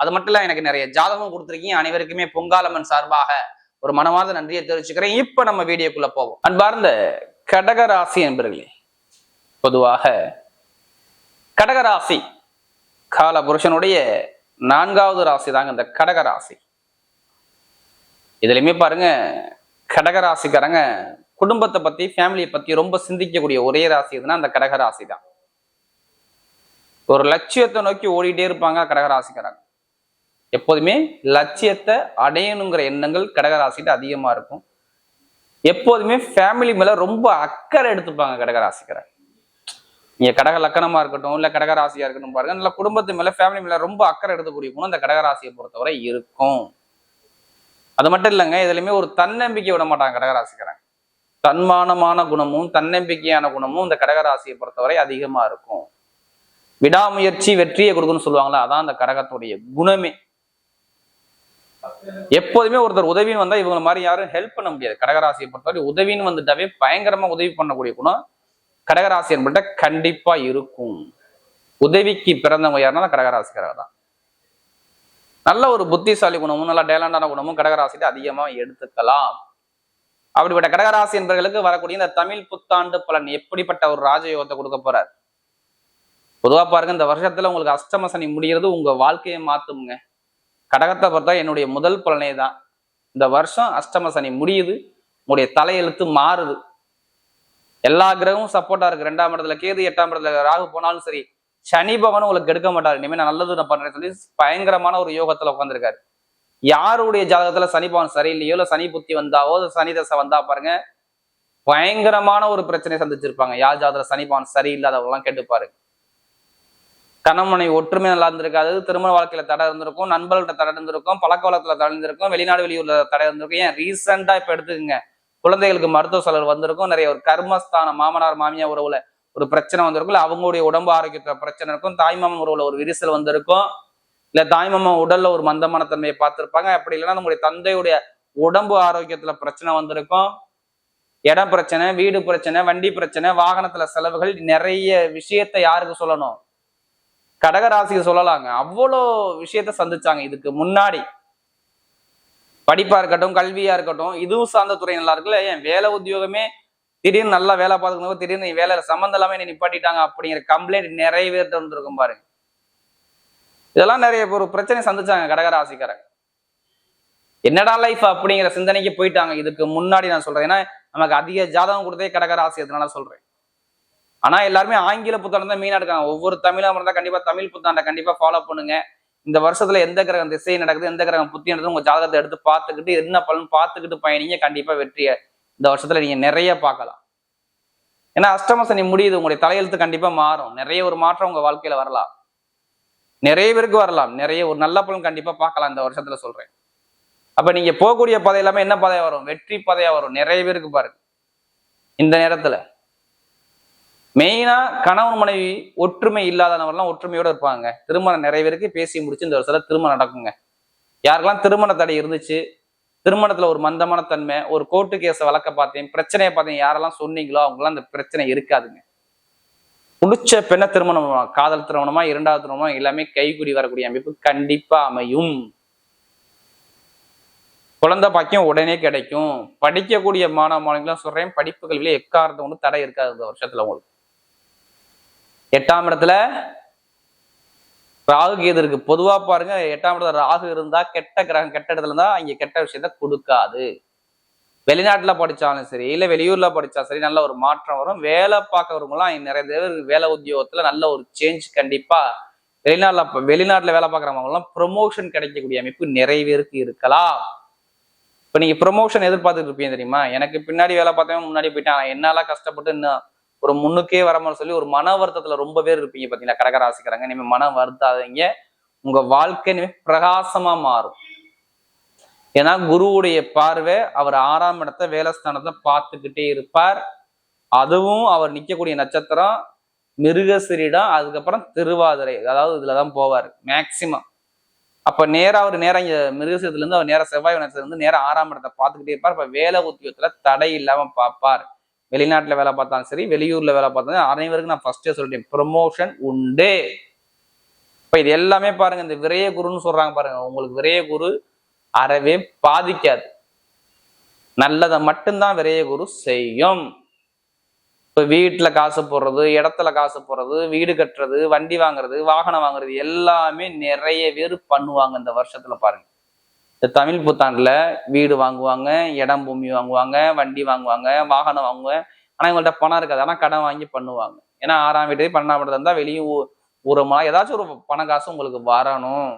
அது மட்டும் இல்ல எனக்கு நிறைய ஜாதகம் கொடுத்துருக்கீங்க. அனைவருக்குமே பொங்காலம்மன் சார்பாக ஒரு மனமார்ந்த நன்றியை தெரிவிச்சுக்கிறேன். இப்ப நம்ம வீடியோக்குள்ள போவோம். அன்பார்ந்த கடகராசி என்பர்களே பொதுவாக கடகராசி கால புருஷனுடைய நான்காவது ராசி தாங்க இந்த கடகராசி. இதுலையுமே பாருங்க கடகராசிக்காரங்க குடும்பத்தை பத்தி ஃபேமிலியை பத்தி ரொம்ப சிந்திக்கக்கூடிய ஒரே ராசி எதுனா அந்த கடகராசி தான். ஒரு லட்சியத்தை நோக்கி ஓடிட்டே இருப்பாங்க கடகராசிக்காரங்க. எப்போதுமே லட்சியத்தை அடையணுங்கிற எண்ணங்கள் கடகராசிட்ட அதிகமாக இருக்கும். எப்போதுமே ஃபேமிலி மேலே ரொம்ப அக்கறை எடுத்துப்பாங்க கடகராசிக்கிற நீங்கள் கடக லக்கணமாக இருக்கட்டும் இல்லை கடகராசியாக இருக்கட்டும் பாருங்க நல்ல குடும்பத்து மேலே ஃபேமிலி மேலே ரொம்ப அக்கறை எடுத்துக்கூடிய குணம் இந்த கடகராசியை பொறுத்தவரை இருக்கும். அது மட்டும் இல்லைங்க இதுலயுமே ஒரு தன்னம்பிக்கை விட மாட்டாங்க கடகராசிக்கிறேன் தன்மானமான குணமும் தன்னம்பிக்கையான குணமும் இந்த கடகராசியை பொறுத்தவரை அதிகமாக இருக்கும். விடாமுயற்சி வெற்றியை கொடுக்குன்னு சொல்லுவாங்களா அதான் அந்த கடகத்துடைய குணமே. எப்போதுமே ஒருத்தர் உதவின்னு வந்தா இவங்க மாதிரி யாரும் ஹெல்ப் பண்ண முடியாது. கடகராசியை பொறுத்தவரை உதவின்னு வந்துட்டாவே பயங்கரமா உதவி பண்ணக்கூடிய குணம் கடகராசி என்பட்ட கண்டிப்பா இருக்கும். உதவிக்கு பிறந்தவங்க யாருன்னா கடகராசிக்காரர் தான். நல்ல ஒரு புத்திசாலி குணமும் நல்ல டேலண்டான குணமும் கடகராசிட்டு அதிகமா எடுத்துக்கலாம். அப்படிப்பட்ட கடகராசி என்பவர்களுக்கு வரக்கூடிய இந்த தமிழ் புத்தாண்டு பலன் எப்படிப்பட்ட ஒரு ராஜயோகத்தை கொடுக்க போறார்? பொதுவா பாருங்க இந்த வருஷத்துல உங்களுக்கு அஷ்டம சனி முடிகிறது உங்க வாழ்க்கையை மாத்துங்க கடகத்தை பார்த்தா என்னுடைய முதல் பலனே தான். இந்த வருஷம் அஷ்டம சனி முடியுது உங்களுடைய தலையெழுத்து மாறுது. எல்லா கிரகமும் சப்போர்ட்டா இருக்கு. ரெண்டாம் இடத்துல கேது எட்டாம் இடத்துல ராகு போனாலும் சரி சனி பகவான் உங்களுக்கு எடுக்க மாட்டார். இனிமே நான் நல்லது நான் பண்றேன்னு சொல்லி பயங்கரமான ஒரு யோகத்துல உட்காந்துருக்காரு யாருடைய ஜாதகத்துல சனி பகவான் சரியில்லையோ இல்லை சனி புத்தி வந்தாவோ சனி தசை வந்தா பாருங்க பயங்கரமான ஒரு பிரச்சனையை சந்திச்சிருப்பாங்க. யார் ஜாதகத்துல சனி பகவான் சரியில்லாதவங்க எல்லாம் கேட்டுப்பாரு. கணவனை ஒற்றுமை நல்லா இருந்திருக்காது. திருமண வாழ்க்கையில தடை இருந்திருக்கும் நண்பர்கள்ட்ட தடை இருந்திருக்கும் பழக்க வழக்கத்துல தடை இருந்திருக்கும் வெளிநாடு வெளியூர்ல தடை இருந்திருக்கும். ஏன்? ரீசெண்டா இப்ப எடுத்துக்கங்க. குழந்தைகளுக்கு மருத்துவ செலவு வந்திருக்கும். நிறைய ஒரு கர்மஸ்தானம் மாமனார் மாமியார் உறவுல ஒரு பிரச்சனை வந்திருக்கும். அவங்களுடைய உடம்பு ஆரோக்கியத்துல பிரச்சனை இருக்கும். தாய்மாமன் உறவுல ஒரு விரிசல் வந்திருக்கும். இல்ல தாய்மாமன் உடல்ல ஒரு மந்தமான தன்மையை பார்த்திருப்பாங்க. அப்படி இல்லைன்னா நம்முடைய தந்தையுடைய உடம்பு ஆரோக்கியத்துல பிரச்சனை வந்திருக்கும். இட பிரச்சனை வீடு பிரச்சனை வண்டி பிரச்சனை வாகனத்துல செலவுகள் நிறைய விஷயத்தை யாருக்கு சொல்லணும்? கடகராசியை சொல்லலாங்க. அவ்வளோ விஷயத்த சந்திச்சாங்க. இதுக்கு முன்னாடி படிப்பா இருக்கட்டும் கல்வியா இருக்கட்டும் இதுவும் சார்ந்த துறை நல்லா இருக்குல்ல ஏன் வேலை உத்தியோகமே திடீர்னு நல்லா வேலை பார்த்துக்கணும் திடீர்னு நீ வேலையில சம்மந்தம் இல்லாம நீ நிப்பாட்டிட்டாங்க அப்படிங்கிற கம்ப்ளைண்ட் நிறைய பேர்கிட்ட வந்துருக்கும் பாருங்க. இதெல்லாம் நிறைய ஒரு பிரச்சனை சந்திச்சாங்க கடகராசிக்காரங்க. என்னடா லைஃப் அப்படிங்கிற சிந்தனைக்கு போயிட்டாங்க. இதுக்கு முன்னாடி நான் சொல்றேன். ஏன்னா நமக்கு அதிக ஜாதகம் கொடுத்தே கடகராசி அதனால சொல்றேன். ஆனா எல்லாருமே ஆங்கில புத்தாண்டு தான் மெயினா இருக்காங்க. ஒவ்வொரு தமிழா இருந்தா கண்டிப்பா தமிழ் புத்தாண்டை கண்டிப்பா ஃபாலோ பண்ணுங்க. இந்த வருஷத்துல எந்த கிரகம் திசை நடக்குது எந்த கிரகம் புத்தி நடக்குது உங்க ஜாதகத்தை எடுத்து பார்த்துக்கிட்டு என்ன பலன் பார்த்துக்கிட்டு பயணிங்க கண்டிப்பா வெற்றியை இந்த வருஷத்துல நீங்க நிறைய பார்க்கலாம். ஏன்னா அஷ்டம சனி முடியுது உங்களுடைய தலையெழுத்து கண்டிப்பா மாறும். நிறைய ஒரு மாற்றம் உங்க வாழ்க்கையில வரலாம். நிறைய பேருக்கு வரலாம். நிறைய ஒரு நல்ல பலன் கண்டிப்பா பார்க்கலாம் இந்த வருஷத்துல சொல்றேன். அப்ப நீங்க போகக்கூடிய பாதை எல்லாமே என்ன பாதையா வரும்? வெற்றி பாதையா வரும். நிறைய பேருக்கு பாருங்க. இந்த நேரத்துல. மெயினா கணவன் மனைவி ஒற்றுமை இல்லாதவங்கலாம் ஒற்றுமையோட இருப்பாங்க. திருமணம் நிறைய பேருக்கு பேசி முடிச்சு இந்த வருஷத்துல திருமணம் நடக்குங்க. யாருக்கெல்லாம் திருமண தடை இருந்துச்சு திருமணத்துல ஒரு மந்தமான தன்மை ஒரு கோர்ட்டு கேஸை வழக்க பார்த்தேன் பிரச்சனையை பார்த்தேன் யாரெல்லாம் சொன்னீங்களோ அவங்களாம் அந்த பிரச்சனை இருக்காதுங்க. முடிச்ச பெண்ணை திருமணம் காதல் திருமணமா இரண்டாவது திருமணமா எல்லாமே கைக்குடி வரக்கூடிய அமைப்பு கண்டிப்பா அமையும். குழந்தை பாக்கியம் உடனே கிடைக்கும். படிக்கக்கூடிய மாணவ மாணவிகளும் சொல்றேன் படிப்பு கல்வியில எக்காரத்தை ஒன்று தடை இருக்காது இந்த வருஷத்துல உங்களுக்கு. எட்டாம் இடத்துல ராகு கேது இருக்கு. பொதுவா பாருங்க எட்டாம் இடத்துல ராகு இருந்தா கெட்ட கிரகம் கெட்ட இடத்துல இருந்தா இங்க கெட்ட விஷயத்த கொடுக்காது. வெளிநாட்டுல படிச்சாலும் சரி இல்ல வெளியூர்ல படிச்சாலும் சரி நல்ல ஒரு மாற்றம் வரும். வேலை பார்க்கறவங்களாம் நிறைய பேர் வேலை உத்தியோகத்துல நல்ல ஒரு சேஞ்ச் கண்டிப்பா வெளிநாட்டுல வெளிநாட்டுல வேலை பார்க்குறவங்க எல்லாம் ப்ரொமோஷன் கிடைக்கக்கூடிய அமைப்பு நிறைய பேருக்கு இருக்கலாம். இப்ப நீங்க ப்ரொமோஷன் எதிர்பார்த்துட்டு இருப்பீங்க தெரியுமா? எனக்கு பின்னாடி வேலை பார்த்தவன் முன்னாடி போயிட்டான். என்னால கஷ்டப்பட்டு இன்னும் ஒரு முன்னுக்கே வரமான்னு சொல்லி ஒரு மன வருத்தத்துல ரொம்ப பேர் இருப்பீங்க பாத்தீங்களா? கடகராசிக்கிறாங்க இனிமே மன வருத்தாதீங்க. உங்க வாழ்க்கை இனிமே பிரகாசமா மாறும். ஏன்னா குருவுடைய பார்வை அவர் ஆறாம் இடத்த வேலஸ்தானத்தை பார்த்துக்கிட்டே இருப்பார். அதுவும் அவர் நிற்கக்கூடிய நட்சத்திரம் மிருகசிரிடம் அதுக்கப்புறம் திருவாதிரை. அதாவது இதுலதான் போவார் மேக்சிமம். அப்ப நேரா அவர் நேரம் இங்க மிருகசீரத்துல இருந்து அவர் நேரம் செவ்வாய் நட்சத்திரம் இருந்து நேரம் ஆறாம் இடத்தை பார்த்துக்கிட்டே இருப்பார். இப்ப வேலை உத்தியோகத்துல தடை இல்லாம பார்ப்பார். வெளிநாட்டில் வேலை பார்த்தாலும் சரி வெளியூரில் வேலை பார்த்தாலும் அனைவருக்கும் நான் ஃபர்ஸ்டே சொல்லிட்டேன் ப்ரொமோஷன் உண்டு. இப்போ இது எல்லாமே பாருங்க இந்த விரையகுருன்னு சொல்றாங்க பாருங்க உங்களுக்கு விரையகுரு அறவே பாதிக்காது. நல்லதை மட்டும்தான் விரையகுரு செய்யும். இப்போ வீட்டில் காசு போடுறது இடத்துல காசு போடுறது வீடு கட்டுறது வண்டி வாங்குறது வாகனம் வாங்குறது எல்லாமே நிறைய பேர் பண்ணுவாங்க இந்த வருஷத்துல பாருங்க. இந்த தமிழ் புத்தாண்டில் வீடு வாங்குவாங்க இடம் பூமி வாங்குவாங்க வண்டி வாங்குவாங்க வாகனம் வாங்குவாங்க. ஆனால் இவங்கள்ட்ட பணம் இருக்காது. ஆனால் கடன் வாங்கி பண்ணுவாங்க. ஏன்னா ஆறாம் வீட்டு பன்னெண்டாம் வீடு இருந்தால் வெளியும் ஊரமா ஏதாச்சும் ஒரு பண காசு உங்களுக்கு வரணும்.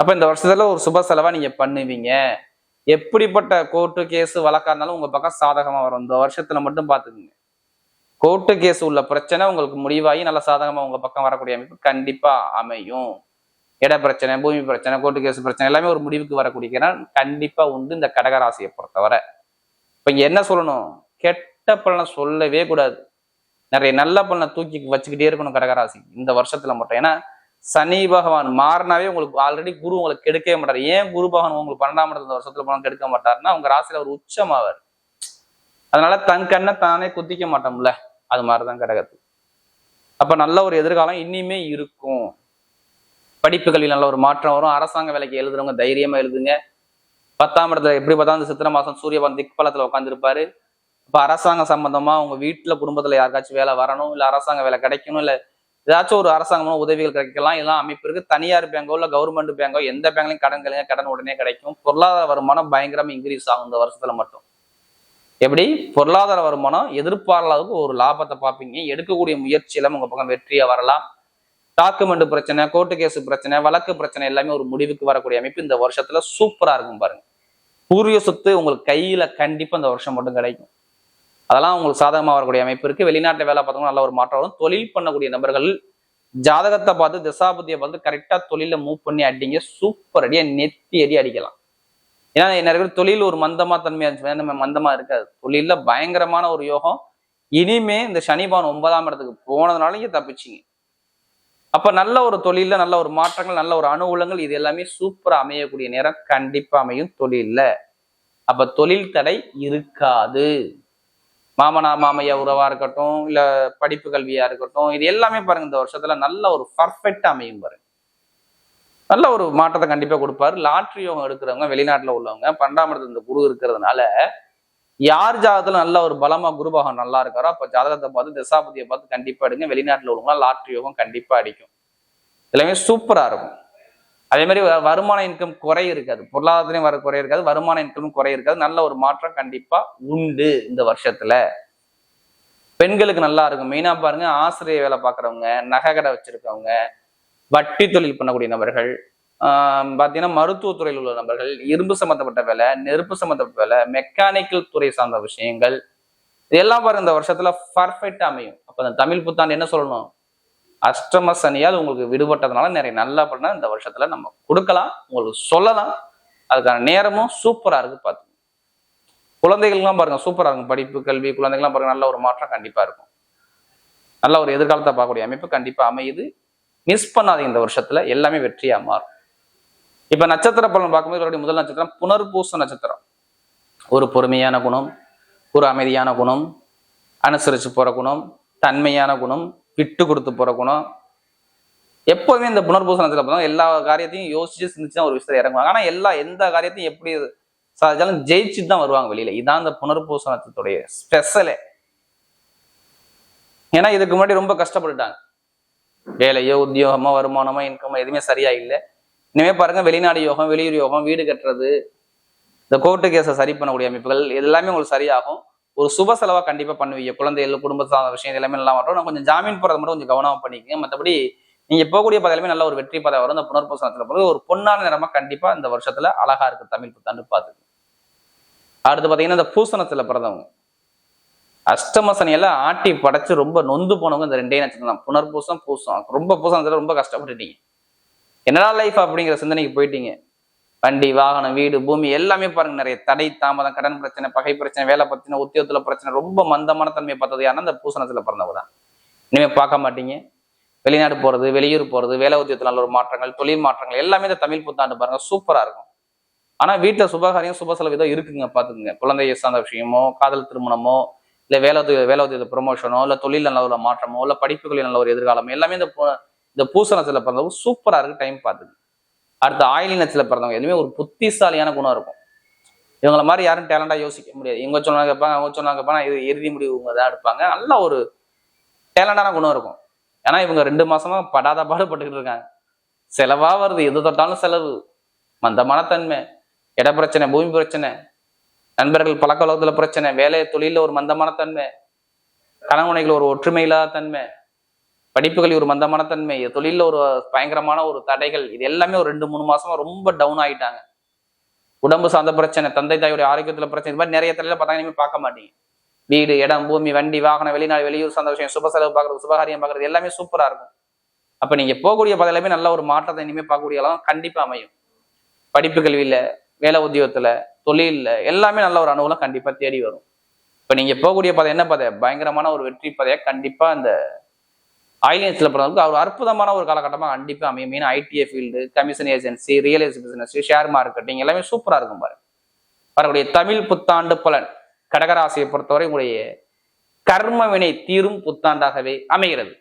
அப்போ இந்த வருஷத்தில் ஒரு சுப செலவாக நீங்கள் பண்ணுவீங்க. எப்படிப்பட்ட கோர்ட்டு கேஸ் வழக்காக இருந்தாலும் உங்கள் பக்கம் சாதகமாக வரும். இந்த வருஷத்தில் மட்டும் பார்த்துக்குங்க. கோர்ட்டு கேஸ் உள்ள பிரச்சனை உங்களுக்கு முடிவாகி நல்ல சாதகமாக உங்கள் பக்கம் வரக்கூடிய அமைப்பு கண்டிப்பாக அமையும். இட பிரச்சனை பூமி பிரச்சனை கோர்ட்டு கேஸ் பிரச்சனை எல்லாமே ஒரு முடிவுக்கு வரக்கூடிய கண்டிப்பா உண்டு இந்த கடகராசியை பொறுத்தவரை. இப்ப இங்கே என்ன சொல்லணும்? கெட்ட பலனை சொல்லவே கூடாது. நிறைய நல்ல பலனை தூக்கி வச்சுக்கிட்டே இருக்கணும் கடகராசி இந்த வருஷத்துல மட்டும். ஏன்னா சனி பகவான் மாறினாவே உங்களுக்கு ஆல்ரெடி குரு உங்களுக்கு கெடுக்கவே மாட்டார். ஏன் குரு பகவான் உங்களுக்கு பன்னெண்டாம் இடத்துல இந்த வருஷத்துல பணம் கெடுக்க மாட்டாருன்னா உங்க ராசியில ஒரு உச்சமாவார். அதனால தன் கண்ணை தானே குத்திக்க மாட்டோம்ல. அது மாதிரிதான் கடகத்து. அப்ப நல்ல ஒரு எதிர்காலம் இனிமே இருக்கும். படிப்பு கல்வியில் நல்ல ஒரு மாற்றம் வரும். அரசாங்க வேலைக்கு எழுதுறவங்க தைரியமா எழுதுங்க. பத்தாம் இடத்துல எப்படி பார்த்தா இந்த சித்திரை மாசம் சூரியபான் திக்பலத்துல உட்காந்துருப்பாரு இப்போ அரசாங்கம் சம்பந்தமா உங்க வீட்டுல குடும்பத்துல யாருக்காச்சும் வேலை வரணும் இல்ல அரசாங்க வேலை கிடைக்கணும் இல்ல ஏதாச்சும் ஒரு அரசாங்கமான உதவிகள் கிடைக்கலாம். இதெல்லாம் அமைப்பு இருக்கு. தனியார் பேங்கோ இல்ல கவர்மெண்ட் பேங்கோ எந்த பேங்க்லையும் கடன் கழுங்க கடன் உடனே கிடைக்கும். பொருளாதார வருமானம் பயங்கரமா இன்க்ரீஸ் ஆகும் இந்த வருஷத்துல மட்டும். எப்படி? பொருளாதார வருமானம் எதிர்பாராததுக்கு ஒரு லாபத்தை பார்ப்பீங்க. எடுக்கக்கூடிய முயற்சியில உங்க பக்கம் வெற்றியா வரலாம். டாக்குமெண்ட் பிரச்சனை கோர்ட்டு கேஸ் பிரச்சனை வழக்கு பிரச்சனை எல்லாமே ஒரு முடிவுக்கு வரக்கூடிய அமைப்பு இந்த வருஷத்துல சூப்பரா இருக்கும் பாருங்க. பூர்வீக சொத்து உங்களுக்கு கையில கண்டிப்பா இந்த வருஷம் மட்டும் கிடைக்கும். அதெல்லாம் உங்களுக்கு சாதகமாக வரக்கூடிய அமைப்பு இருக்கு. வெளிநாட்டில் வேலை பார்த்தவங்க நல்ல ஒரு மாற்றம் வரும். தொழில் பண்ணக்கூடிய நபர்கள் ஜாதகத்தை பார்த்து திசாபதியை பார்த்து கரெக்டா தொழில மூவ் பண்ணி அடிங்க. சூப்பர் அடியாக நெத்தி அடி அடிக்கலாம். ஏன்னா நிறைய தொழில் ஒரு மந்தமா தன்மையா இருந்துச்சு நம்ம மந்தமா இருக்காது. தொழில பயங்கரமான ஒரு யோகம். இனிமே இந்த சனிபான் ஒன்பதாம் இடத்துக்கு போனதுனால இங்கே தப்பிச்சிங்க. அப்ப நல்ல ஒரு தொழில நல்ல ஒரு மாற்றங்கள் நல்ல ஒரு அனுகூலங்கள் இது எல்லாமே சூப்பரா அமையக்கூடிய நேரம் கண்டிப்பா அமையும் தொழில்ல. அப்ப தொழில் தடை இருக்காது. மாமனா மாமையா உறவா இருக்கட்டும் இல்ல படிப்பு கல்வியா இருக்கட்டும் இது எல்லாமே பாருங்க இந்த வருஷத்துல நல்ல ஒரு பர்ஃபெக்டா அமையும் பாருங்க. நல்ல ஒரு மாற்றத்தை கண்டிப்பா கொடுப்பாரு. லாட்ரி யோகம் எடுக்கிறவங்க வெளிநாட்டுல உள்ளவங்க பன்னெண்டாம் இடத்துல இந்த குரு இருக்கிறதுனால யார் ஜாதகத்துல நல்ல ஒரு பலமா குருபகம் நல்லா இருக்காரோ அப்ப ஜாதகத்தை பார்த்து திசாபதியை பார்த்து கண்டிப்பா எடுங்க. வெளிநாட்டுல உள்ளவங்க லாட்ரி யோகம் கண்டிப்பா அடிக்கும். எல்லாமே சூப்பரா இருக்கும். அதே மாதிரி வ- வருமான இன்கம் குறை இருக்காது. பொருளாதாரத்திலையும் வர குறை இருக்காது. வருமான இன்கமும் குறை இருக்காது. நல்ல ஒரு மாற்றம் கண்டிப்பா உண்டு இந்த வருஷத்துல. பெண்களுக்கு நல்லா இருக்கும். மெயினா பாருங்க ஆசிரியர் வேலை பார்க்குறவங்க நகை கடை வச்சிருக்கவங்க வட்டி தொழில் பண்ணக்கூடிய நபர்கள் பார்த்தீங்கன்னா மருத்துவத்துறையில் உள்ள நபர்கள் இரும்பு சம்மந்தப்பட்ட வேலை நெருப்பு சம்மந்தப்பட்ட வேலை மெக்கானிக்கல் துறை சார்ந்த விஷயங்கள் இதெல்லாம் பாருங்க இந்த வருஷத்துல பர்ஃபெக்ட் அமையும். அப்ப அந்த தமிழ் புத்தாண்டு என்ன சொல்லணும்? அஷ்டம சனியால் உங்களுக்கு விடுபட்டதுனால நிறைய நல்லா பண்ண இந்த வருஷத்துல நம்ம கொடுக்கலாம். உங்களுக்கு சொல்லலாம். அதுக்கான நேரமும் சூப்பரா இருக்கு பார்த்து குழந்தைகள்லாம் பாருங்க சூப்பரா இருக்கும். படிப்பு கல்வி குழந்தைகள்லாம் பாருங்க நல்ல ஒரு மாற்றம் கண்டிப்பா இருக்கும். நல்ல ஒரு எதிர்காலத்தை பார்க்கக்கூடிய அமைப்பு கண்டிப்பா அமையுது. மிஸ் பண்ணாதீங்க இந்த வருஷத்துல. எல்லாமே வெற்றியா மாறும். இப்ப நட்சத்திர பலன் பார்க்கும்போது இவருடைய முதல் நட்சத்திரம் புனர்பூச நட்சத்திரம். ஒரு பொறுமையான குணம் ஒரு அமைதியான குணம் அனுசரிச்சு போற குணம் தன்மையான குணம் விட்டு கொடுத்து போற குணம். எப்போதுமே இந்த புனர்பூச நட்சத்திரம் பார்த்தா எல்லா காரியத்தையும் யோசிச்சு சிந்திச்சு தான் ஒரு விஷயத்தை இறங்குவாங்க. ஆனா எல்லா எந்த காரியத்தையும் எப்படி சாதிச்சாலும் ஜெயிச்சுட்டு தான் வருவாங்க வெளியில. இதான் இந்த புனர்பூச நட்சத்திரத்துடைய ஸ்பெஷலே. ஏன்னா இதுக்கு முன்னாடி ரொம்ப கஷ்டப்பட்டுட்டாங்க. வேலையோ உத்தியோகமோ வருமானமோ இன்கமோ எதுவுமே சரியா இல்லை இனிமே பாருங்க வெளிநாடு யோகம் வெளியூர் யோகம் வீடு கட்டுறது இந்த கோர்ட்டு கேஸை சரி பண்ணக்கூடிய அமைப்புகள் இதெல்லாமே உங்களுக்கு சரியாகும். ஒரு சுப செலவாக கண்டிப்பாக பண்ணுவீங்க. குழந்தைகள் குடும்ப சார்ந்த விஷயம் இது எல்லாமே நல்லா வரும். நான் கொஞ்சம் ஜாமீன் போகிறது மட்டும் கொஞ்சம் கவனமாக பண்ணிக்கங்க. மற்றபடி நீங்கள் போகக்கூடிய பதவியுமே நல்ல ஒரு வெற்றி பதவி வரும். இந்த புனர்பூசனத்தில் பிறகு ஒரு பொன்னான நிறமாக கண்டிப்பாக இந்த வருஷத்துல அழகாக இருக்குது தமிழ் புத்தாண்டு பார்த்து அடுத்து பார்த்தீங்கன்னா இந்த பூசணத்தில் பிறந்தவங்க. அஷ்டமசனையெல்லாம் ஆட்டி படைச்சு ரொம்ப நொந்து போனவங்க இந்த ரெண்டே நட்சத்திரம் தான். புனர்பூசம் பூசம் ரொம்ப பூசணத்தில் ரொம்ப கஷ்டப்பட்டுட்டீங்க. என்னடா லைஃப் அப்படிங்கிற சிந்தனைக்கு போயிட்டீங்க? வண்டி வாகனம் வீடு பூமி எல்லாமே பாருங்க நிறைய தடை தாமதம் கடன் பிரச்சனை பகை பிரச்சனை வேலை பிரச்சனை உத்தியோகத்துல பிரச்சனை ரொம்ப மந்தமான தன்மையை பார்த்தது யாருன்னா அந்த பூசணத்துல பிறந்தவங்க தான் இனிமே பார்க்க மாட்டீங்க. வெளிநாடு போறது வெளியூர் போறது வேலை உத்தியோகத்துல நல்ல ஒரு மாற்றங்கள் தொழில் மாற்றங்கள் எல்லாமே இந்த தமிழ் புத்தாண்டு பாருங்க சூப்பரா இருக்கும். ஆனா வீட்டுல சுபகாரியம் சுப செலவு ஏதோ இருக்குங்க பாத்துக்குங்க குழந்தைய சார்ந்த விஷயமோ காதல் திருமணமோ இல்ல வேலை உதவி வேலை உதவி ப்ரொமோஷனோ இல்ல தொழில் நல்ல ஒரு மாற்றமோ இல்ல படிப்புகளில் நல்ல ஒரு எதிர்காலமோ எல்லாமே இந்த இந்த இந்த நட்சத்திரத்தில் பிறந்தவங்க சூப்பராக இருக்கு டைம் பார்த்துக்கு அடுத்து ஆயிலி நட்சத்திரத்தில் பிறந்தவங்க எதுவுமே ஒரு புத்திசாலியான குணம் இருக்கும். இவங்கள மாதிரி யாரும் டேலண்டாக யோசிக்க முடியாது. இவங்க சொன்னாங்க கேட்பாங்க அவங்க சொன்னாங்க கேட்பாங்க இது இறுதி முடிவு இவங்க தான் எடுப்பாங்க. நல்ல ஒரு டேலண்டான குணம் இருக்கும். ஏன்னா இவங்க ரெண்டு மாசமா படாத பாடுபட்டுக்கிட்டு இருக்காங்க. செலவா வருது எது தொட்டாலும் செலவு. மந்தமான தன்மை இட பிரச்சனை பூமி பிரச்சனை நண்பர்கள் பழக்க உலகத்துல பிரச்சனை வேலை தொழில ஒரு மந்தமான தன்மை கணவனைகள் ஒரு ஒற்றுமை இல்லாத தன்மை படிப்புகள் ஒரு மந்தமான தன்மை தொழிலில் ஒரு பயங்கரமான ஒரு தடைகள் இது எல்லாமே ஒரு ரெண்டு மூணு மாசமா ரொம்ப டவுன் ஆயிட்டாங்க. உடம்பு சார்ந்த பிரச்சனை தந்தை தாயுடைய ஆரோக்கியத்தில் பிரச்சனை இது மாதிரி நிறைய தலையில பார்த்தா இனிமே பார்க்க மாட்டீங்க. வீடு இடம் பூமி வண்டி வாகனம் வெளிநாடு வெளியூர் சார்ந்த விஷயம் சுப செலவு பார்க்கறது சுபகாரியம் பார்க்கறது எல்லாமே சூப்பரா இருக்கும். அப்ப நீங்க போகக்கூடிய பல நல்ல ஒரு மாற்றத்தை இனிமே பார்க்கக்கூடிய அளவு கண்டிப்பா அமையும். படிப்பு கல்வியில வேலை உத்தியோகத்துல தொழில்ல எல்லாமே நல்ல ஒரு அனுகூலம் கண்டிப்பா தேடி வரும். இப்ப நீங்க போகக்கூடிய பதை என்ன பதை? பயங்கரமான ஒரு வெற்றி பதையா கண்டிப்பா அந்த ஆயிலியன்ஸ்ல பிறந்தவங்களுக்கு அவர் அற்புதமான ஒரு காலகட்டமாக கண்டிப்பாக அமையும். மீன் IT field commission agency real estate business share marketing எல்லாமே சூப்பராக இருக்கும் பாரு வரக்கூடிய தமிழ் புத்தாண்டு பலன் கடகராசியை பொறுத்தவரை உங்களுடைய கர்மவினை தீரும் புத்தாண்டாகவே அமைகிறது.